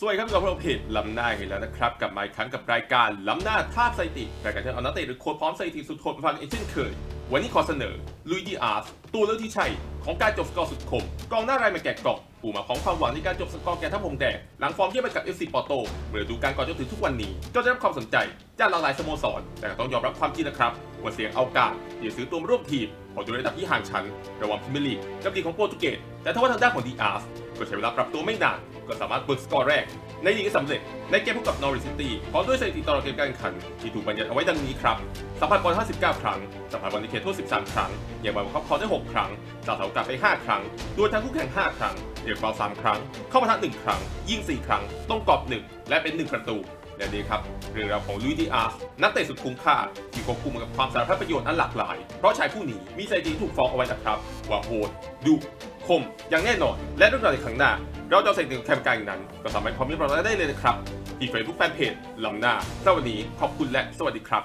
สวัสดีครับกับเราเพจล้ำหน้ากันแล้วนะครับกลับมาอีกครั้งกับรายการล้ำหน้าท่าสถิติรายการที่เอานักเตะหรือโค้ชพร้อมสถิติสุดโหดมฟังเอเช่นเคย วันนี้ขอเสนอลุยดีอาร์สตัวเลือกที่ใช่ของการจบสกอร์สุดคมกองหน้ารายมาแกะกล่องปูมาของความหวังในการจบสกอร์แก่ทัพพงแดงหลังฟอร์มเยี่ยมไปกับ FC ปอโตเมื่อดูกาลก่อนจนถึงทุกวันนี้ก็ได้รับความสนใจจากหลากหลายสโมสร แต่ก็ต้องยอมรับความจริงนะครับว่าเสียงเอาการที่จะซื้อตัวมาร่วมทีมพอดูระดับที่ห่างชั้นระหว่างพรีเมียร์ลีกกับลีกของโปรตุเกสแต่ถ้าว่าทางด้านของดีอาร์สก็ใช้เวลาปรับตัวไม่นาน ก็สามารถเบิกสกอร์แรก ในลีกสำเร็จ ในเกมพบกับนอริสซิตี้พร้อมด้วยสถิติตลอดเกมการแข่งขัน ที่ถูกบัญญัติเอาไว้ดังนี้ครับสัมผัสบอล59 ครั้ง สัมผัสบอลในเขตโทษ13 ครั้งยังบอลครอบคอได้ 6 ครั้งจ่าเสากัดไป 5 ครั้งดวลทั้งคู่แข่ง 5 ครั้งเรียกฟาวล์3ครั้ง เข้ามาทั1ครั้ง ยิง 4 ครั้ง ต้องกรอบ 1 และเป็น 1 ประตูและนี่ครับเรื่องราวของลุยดีอาร์สนักเตะสุดคุ้มค่า ที่ควบคุมกับความสารพัดประโยชน์อันหลากหลาย เพราะชายผู้นี้มีสถิติถูกฟ้องเอาไว้นะครับ ว่าโหดดุคมอย่างแน่นอน และเรื่องราวในครั้งหน้า เราจะเอาใส่ถึงแคมการนั้น ก็สามารถคอมเมนต์เราได้เลยนะครับที่เฟซบุ๊กแฟนเพจลำหน้าสำหรับวัสดีขอบคุณและสวัสดีครับ